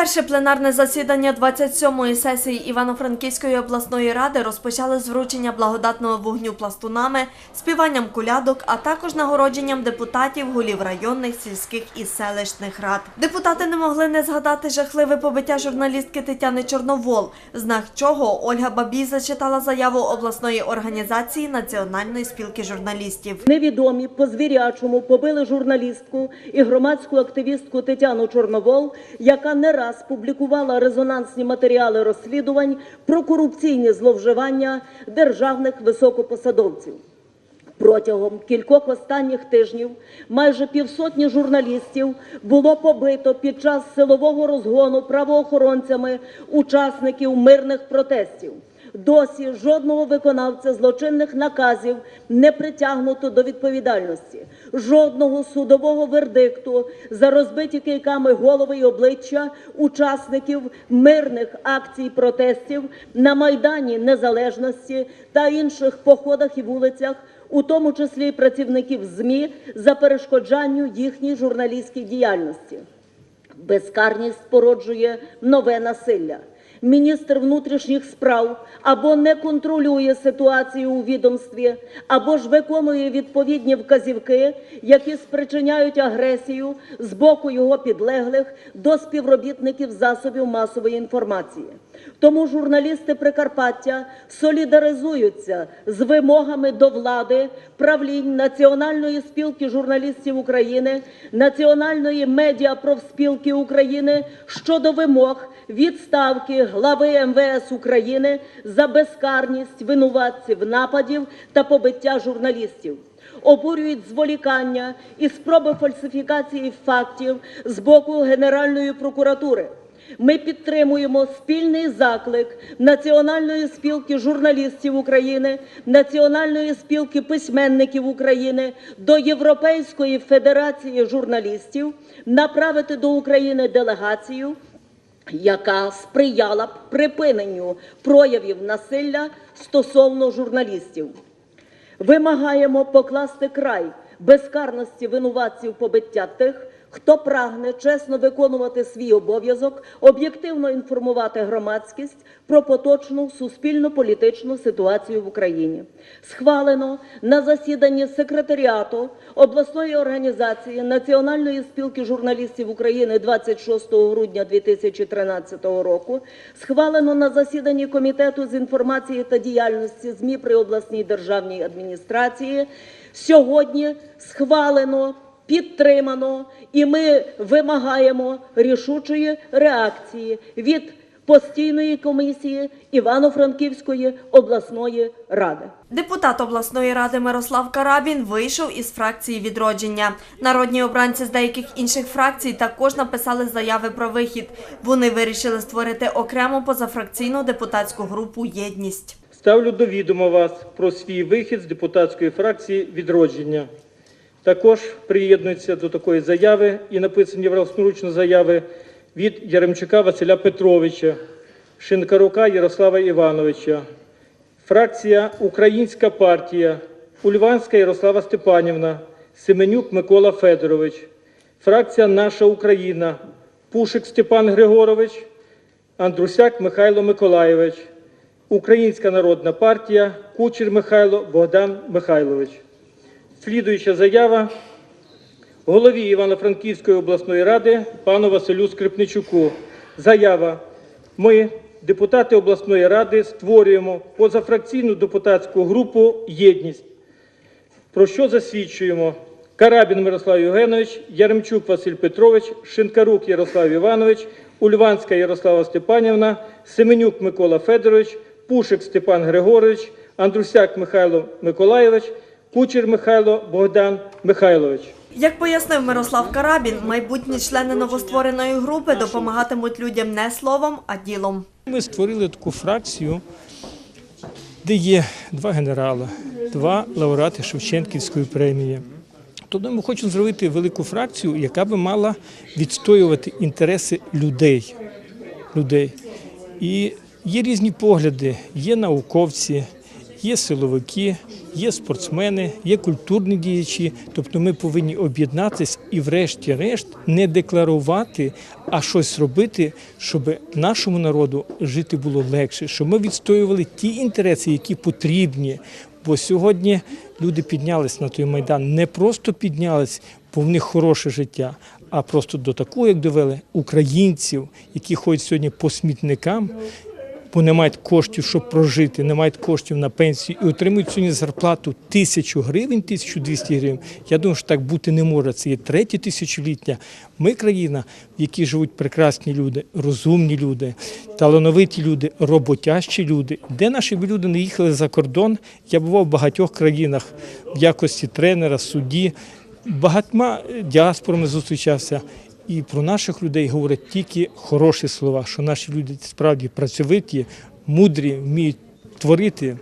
Перше пленарне засідання 27-ї сесії Івано-Франківської обласної ради розпочали з вручення благодатного вогню пластунами, співанням кулядок, а також нагородженням депутатів, голів районних, сільських і селищних рад. Депутати не могли не згадати жахливе побиття журналістки Тетяни Чорновол, знак чого Ольга Бабій зачитала заяву обласної організації Національної спілки журналістів. Невідомі по звірячому побили журналістку і громадську активістку Тетяну Чорновол, яка не раз публікувала резонансні матеріали розслідувань про корупційні зловживання державних високопосадовців. Протягом кількох останніх тижнів майже півсотні журналістів було побито під час силового розгону правоохоронцями учасників мирних протестів. Досі жодного виконавця злочинних наказів не притягнуто до відповідальності, жодного судового вердикту за розбиті кийками голови й обличчя учасників мирних акцій протестів на Майдані Незалежності та інших походах і вулицях, у тому числі і працівників ЗМІ за перешкоджанню їхній журналістській діяльності. Безкарність породжує нове насилля. Міністр внутрішніх справ або не контролює ситуацію у відомстві, або ж виконує відповідні вказівки, які спричиняють агресію з боку його підлеглих до співробітників засобів масової інформації. Тому журналісти Прикарпаття солідаризуються з вимогами до влади, правлінь Національної спілки журналістів України, Національної медіапрофспілки України щодо вимог відставки глави МВС України за безкарність винуватців нападів та побиття журналістів. Обурюють зволікання і спроби фальсифікації фактів з боку Генеральної прокуратури. Ми підтримуємо спільний заклик Національної спілки журналістів України, Національної спілки письменників України до Європейської федерації журналістів направити до України делегацію, яка сприяла б припиненню проявів насилля стосовно журналістів. Вимагаємо покласти край безкарності винуватців побиття тих, хто прагне чесно виконувати свій обов'язок, об'єктивно інформувати громадськість про поточну суспільно-політичну ситуацію в Україні. Схвалено на засіданні секретаріату обласної організації Національної спілки журналістів України 26 грудня 2013 року. Схвалено на засіданні комітету з інформації та діяльності ЗМІ при обласній державній адміністрації. Сьогодні схвалено підтримано, і ми вимагаємо рішучої реакції від постійної комісії Івано-Франківської обласної ради. Депутат обласної ради Мирослав Карабін вийшов із фракції відродження. Народні обранці з деяких інших фракцій також написали заяви про вихід. Вони вирішили створити окрему позафракційну депутатську групу Єдність. Ставлю до відома вас про свій вихід з депутатської фракції відродження. Також приєднуються до такої заяви і написані власноручно заяви від Яремчука Василя Петровича, Шинкарука Ярослава Івановича, фракція Українська партія, Ульванська Ярослава Степанівна, Семенюк Микола Федорович, фракція Наша Україна, Пушик Степан Григорович, Андрусяк Михайло Миколайович, Українська народна партія, Кучер Михайло Богдан Михайлович. Слідуюча заява голові Івано-Франківської обласної ради пану Василю Скрипничуку. Заява. Ми, депутати обласної ради, створюємо позафракційну депутатську групу Єдність. Про що засвідчуємо? Карабін Мирослав Євгенович, Яремчук Василь Петрович, Шинкарук Ярослав Іванович, Ульванська Ярослава Степанівна, Семенюк Микола Федорович, Пушик Степан Григорович, Андрусяк Михайло Миколайович, Кучер Михайло Богдан Михайлович. Як пояснив Мирослав Карабін, майбутні члени новоствореної групи допомагатимуть людям не словом, а ділом. Ми створили таку фракцію, де є два генерали, два лауреати Шевченківської премії. Тобто ми хочемо зробити велику фракцію, яка би мала відстоювати інтереси людей. людей. І є різні погляди, є науковці, є силовики, є спортсмени, є культурні діячі. Тобто ми повинні об'єднатися і, врешті-решт, не декларувати, а щось робити, щоб нашому народу жити було легше, щоб ми відстоювали ті інтереси, які потрібні. Бо сьогодні люди піднялись на той майдан, не просто піднялись, бо в них хороше життя, а просто до такого, як довели українців, які ходять сьогодні по смітникам, бо не мають коштів, щоб прожити, не мають коштів на пенсію і отримують сьогодні зарплату тисячу гривень, 1200 гривень. Я думаю, що так бути не може. Це є третє тисячоліття. Ми країна, в якій живуть прекрасні люди, розумні люди, талановиті люди, роботящі люди. Де наші люди не їхали за кордон? Я бував в багатьох країнах в якості тренера, судді, багатьма діаспорами зустрічався. І про наших людей говорять тільки хороші слова, що наші люди справді працьовиті, мудрі, вміють творити,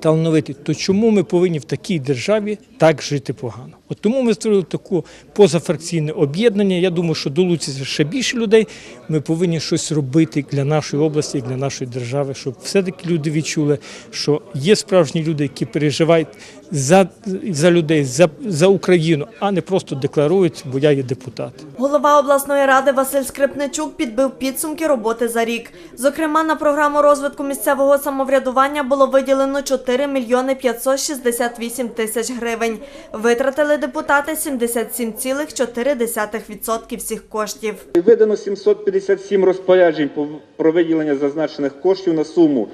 талановиті. То чому ми повинні в такій державі так жити погано? От тому ми створили таке позафракційне об'єднання. Я думаю, що долучиться ще більше людей. Ми повинні щось робити для нашої області, для нашої держави, щоб все-таки люди відчули, що є справжні люди, які переживають за, за людей, за, за Україну, а не просто декларують, бо я є депутат. Голова обласної ради Василь Скрипничук підбив підсумки роботи за рік. Зокрема, на програму розвитку місцевого самоврядування було виділено 4 мільйони 568 тисяч гривень. Витратили депутати 77,4% всіх коштів. Видано 757 розпоряджень по- про виділення зазначених коштів на суму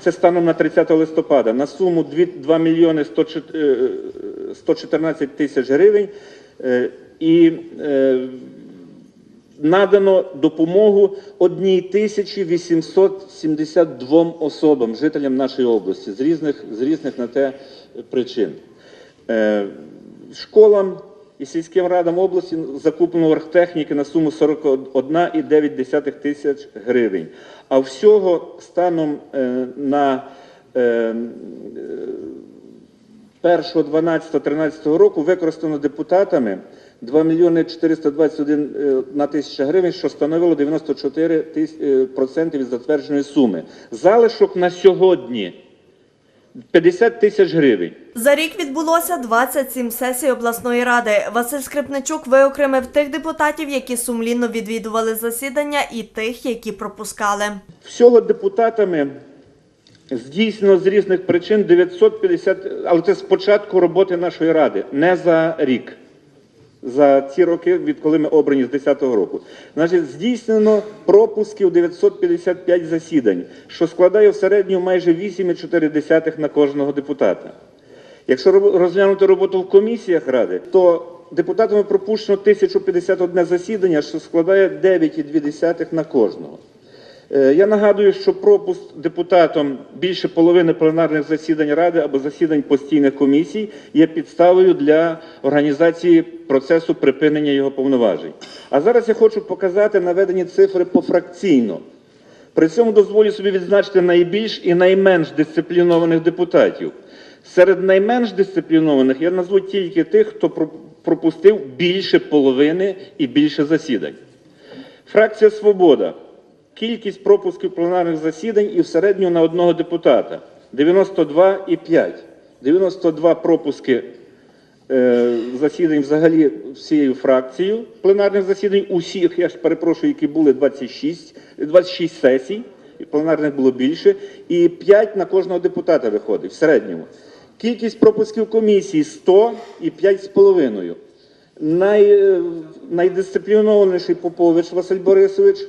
це станом на 30 листопада, на суму дві- 2 мільйони 100 е, 114 тисяч гривень е, і е, надано допомогу 1872 особам, жителям нашої області з різних, з різних на те причин. Е, Школам і сільським радам області закуплено оргтехніки на суму 41,9 тисяч гривень. А всього станом е, на е, 1.12.13 року використано депутатами 2 мільйони 421 е, на тисяча гривень, що становило 94 тис- е, проценти від затвердженої суми. Залишок на сьогодні 50 тисяч гривень. За рік відбулося 27 сесій обласної ради. Василь Скрипничук виокремив тих депутатів, які сумлінно відвідували засідання, і тих, які пропускали. Всього депутатами здійснено з різних причин 950, але це з початку роботи нашої ради, не за рік. За ці роки, відколи ми обрані з 10-го року. Значить, здійснено пропусків 955 засідань, що складає в середньому майже 8,4 на кожного депутата. Якщо розглянути роботу в комісіях ради, то депутатами пропущено 1051 засідання, що складає 9,2 на кожного. Е, Я нагадую, що пропуск депутатом більше половини пленарних засідань Ради або засідань постійних комісій є підставою для організації процесу припинення його повноважень. А зараз я хочу показати наведені цифри пофракційно. При цьому дозволю собі відзначити найбільш і найменш дисциплінованих депутатів. Серед найменш дисциплінованих я назву тільки тих, хто пропустив більше половини і більше засідань. Фракція Свобода. Кількість пропусків пленарних засідань і в середньому на одного депутата 92,5. 92 пропуски е, засідань взагалі всією фракцією пленарних засідань, усіх, я ж перепрошую, які були 26, 26 сесій, і пленарних було більше, і 5 на кожного депутата виходить в середньому. Кількість пропусків комісії 100 і 5,5. Най, е, найдисциплінованіший Попович Василь Борисович,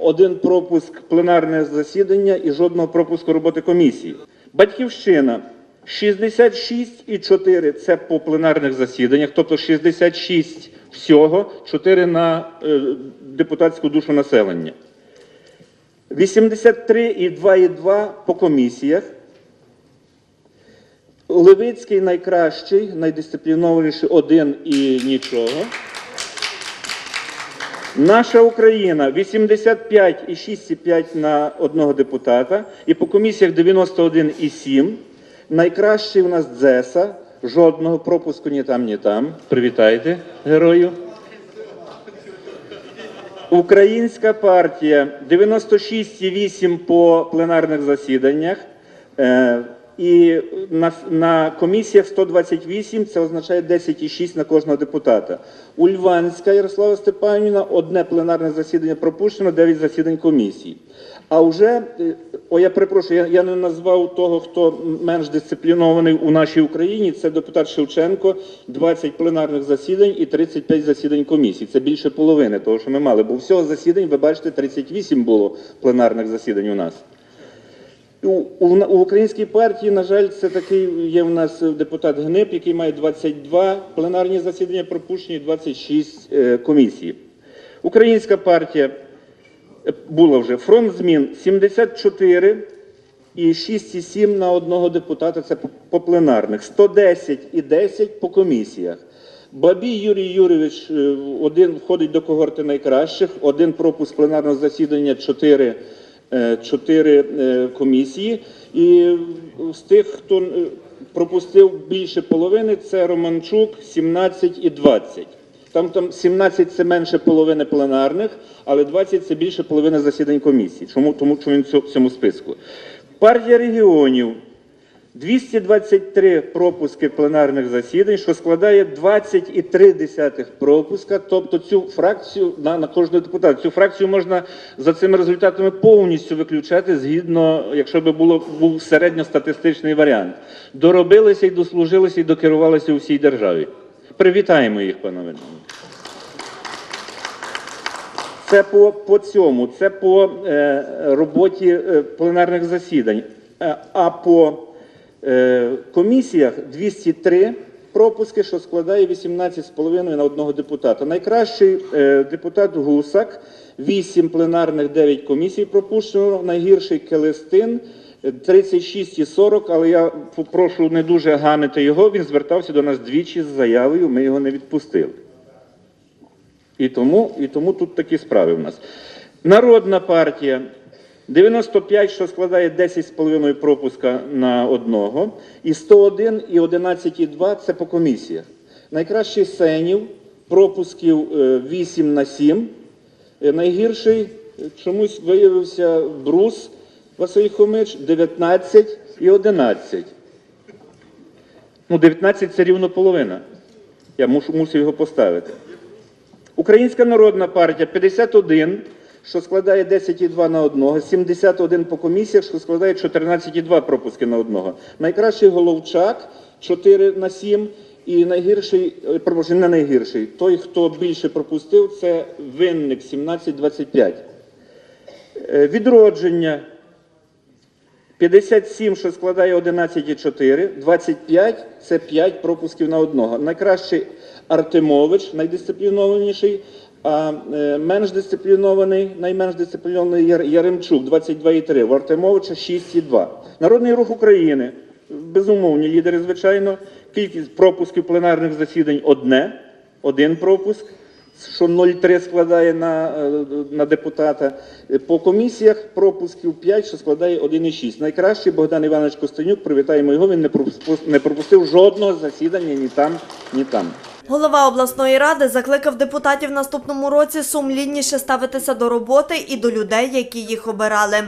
один пропуск пленарне засідання і жодного пропуску роботи комісії. Батьківщина 66,4 це по пленарних засіданнях, тобто 66 всього, 4 на е, депутатську душу населення. 83,2,2 по комісіях. Левицький найкращий, найдисциплінованіший один і нічого. Наша Україна 85,6,5 на одного депутата, і по комісіях 91,7. Найкращий у нас Дзеса, жодного пропуску ні там, ні там. Привітайте герою. Українська партія 96,8 по пленарних засіданнях. І на, на комісіях 128, це означає 10,6 на кожного депутата. Ульванська Ярослава Степанівна, одне пленарне засідання пропущено, 9 засідань комісії. А вже, е, о, я перепрошую, я, я не назвав того, хто менш дисциплінований у нашій Україні. Це депутат Шевченко, 20 пленарних засідань і 35 засідань комісії. Це більше половини того, що ми мали. Бо всього засідань, ви бачите, 38 було пленарних засідань у нас. У, у, у українській партії, на жаль, це такий є в нас депутат Гнип, який має 22 пленарні засідання пропущені, 26 е, комісій. Українська партія е, була вже фронт змін 74 і 6,7 на одного депутата. Це по, пленарних, 110 і 10 по комісіях. Бабій Юрій Юрійович е, один входить до когорти найкращих, один пропуск пленарного засідання, 4 е, чотири е, комісії, і з тих, хто е, пропустив більше половини, це Романчук 17 і 20. Там, там 17 це менше половини пленарних, але 20 це більше половини засідань комісії. Чому? Тому що він в цьому списку. Партія регіонів 223 пропуски пленарних засідань, що складає 20,3 пропуска. Тобто цю фракцію на, на кожного депутата. Цю фракцію можна за цими результатами повністю виключати, згідно, якщо би було був середньостатистичний варіант. Доробилися і дослужилися і докерувалися у всій державі. Привітаємо їх, панове. Це по, по цьому, це по е, роботі е, пленарних засідань. Е, а по комісіях 203 пропуски, що складає 18,5 на одного депутата. Найкращий е, депутат Гусак, 8 пленарних, 9 комісій пропущено, найгірший Келестин. е, 36 і 40, але я попрошу не дуже ганити його. Він звертався до нас двічі з заявою, ми його не відпустили. І тому, і тому тут такі справи в нас. Народна партія 95, що складає 10,5 пропуска на одного, і 101 і 11,2 це по комісіях. Найкращий Сенів, пропусків е, 8 на 7. Е, Найгірший е, чомусь виявився Брус Василь Хомич 19 і 11. Ну, 19 це рівно половина. Я мушу, мусив його поставити. Українська народна партія 51, що складає 10,2 на одного, 71 по комісіях, що складає 14,2 пропуски на одного. Найкращий Головчак 4 на 7. І найгірший, е, не найгірший, той, хто більше пропустив, це винник 17-25. Е, Відродження 57, що складає 11,4, 25 – це 5 пропусків на одного. Найкращий Артемович, найдисциплінованіший, а е, менш дисциплінований, найменш дисциплінований Яр- Яремчук, 22,3, в Артемовича 6,2. Народний рух України, безумовні лідери, звичайно, кількість пропусків пленарних засідань – одне, один пропуск що 0,3 складає на, е, на депутата. По комісіях пропусків 5, що складає 1,6. Найкращий Богдан Іванович Костенюк, привітаємо його, він не пропустив жодного засідання ні там, ні там. Голова обласної ради закликав депутатів наступному році сумлінніше ставитися до роботи і до людей, які їх обирали.